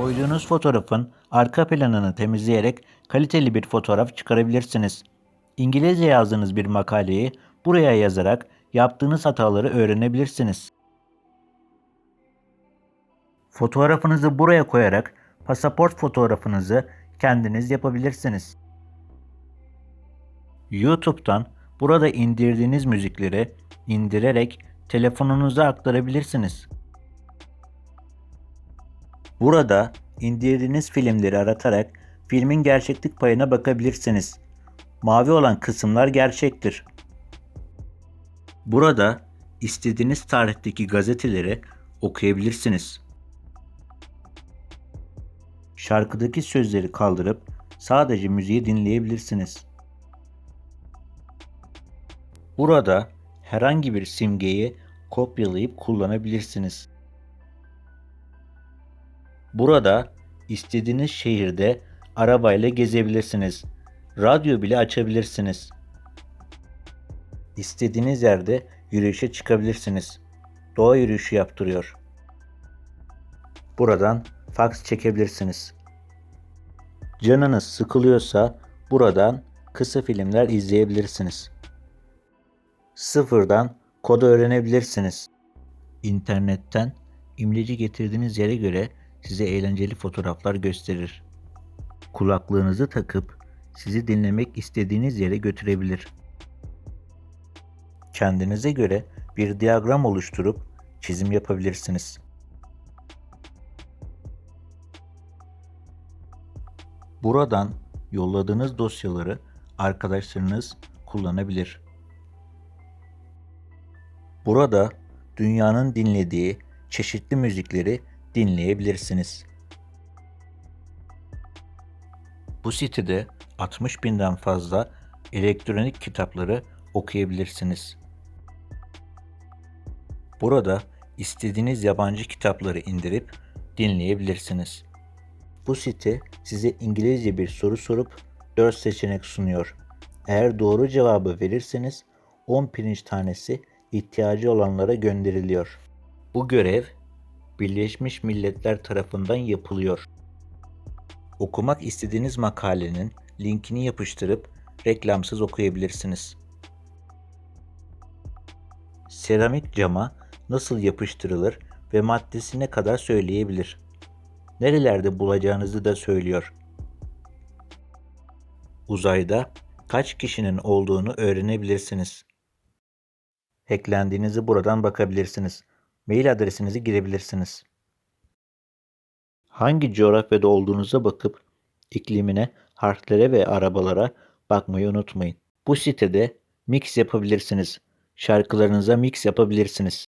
Koyduğunuz fotoğrafın arka planını temizleyerek kaliteli bir fotoğraf çıkarabilirsiniz. İngilizce yazdığınız bir makaleyi buraya yazarak yaptığınız hataları öğrenebilirsiniz. Fotoğrafınızı buraya koyarak pasaport fotoğrafınızı kendiniz yapabilirsiniz. YouTube'dan burada indirdiğiniz müzikleri indirerek telefonunuza aktarabilirsiniz. Burada indirdiğiniz filmleri aratarak filmin gerçeklik payına bakabilirsiniz. Mavi olan kısımlar gerçektir. Burada istediğiniz tarihteki gazeteleri okuyabilirsiniz. Şarkıdaki sözleri kaldırıp sadece müziği dinleyebilirsiniz. Burada herhangi bir simgeyi kopyalayıp kullanabilirsiniz. Burada istediğiniz şehirde arabayla gezebilirsiniz. Radyo bile açabilirsiniz. İstediğiniz yerde yürüyüşe çıkabilirsiniz. Doğa yürüyüşü yaptırıyor. Buradan fax çekebilirsiniz. Canınız sıkılıyorsa buradan kısa filmler izleyebilirsiniz. Sıfırdan kodu öğrenebilirsiniz. İnternetten imleci getirdiğiniz yere göre size eğlenceli fotoğraflar gösterir. Kulaklığınızı takıp sizi dinlemek istediğiniz yere götürebilir. Kendinize göre bir diyagram oluşturup çizim yapabilirsiniz. Buradan yolladığınız dosyaları arkadaşlarınız kullanabilir. Burada dünyanın dinlediği çeşitli müzikleri dinleyebilirsiniz. Bu sitede 60 binden fazla elektronik kitapları okuyabilirsiniz. Burada istediğiniz yabancı kitapları indirip dinleyebilirsiniz. Bu site size İngilizce bir soru sorup 4 seçenek sunuyor. Eğer doğru cevabı verirseniz 10 pirinç tanesi ihtiyacı olanlara gönderiliyor. Bu görev Birleşmiş Milletler tarafından yapılıyor. Okumak istediğiniz makalenin linkini yapıştırıp reklamsız okuyabilirsiniz. Seramik cama nasıl yapıştırılır ve maddesi ne kadar söyleyebilir. Nerelerde bulacağınızı da söylüyor. Uzayda kaç kişinin olduğunu öğrenebilirsiniz. Hacklendiğinizi buradan bakabilirsiniz. Mail adresinizi girebilirsiniz. Hangi coğrafyada olduğunuza bakıp iklimine, harflere ve arabalara bakmayı unutmayın. Bu sitede mix yapabilirsiniz. Şarkılarınıza mix yapabilirsiniz.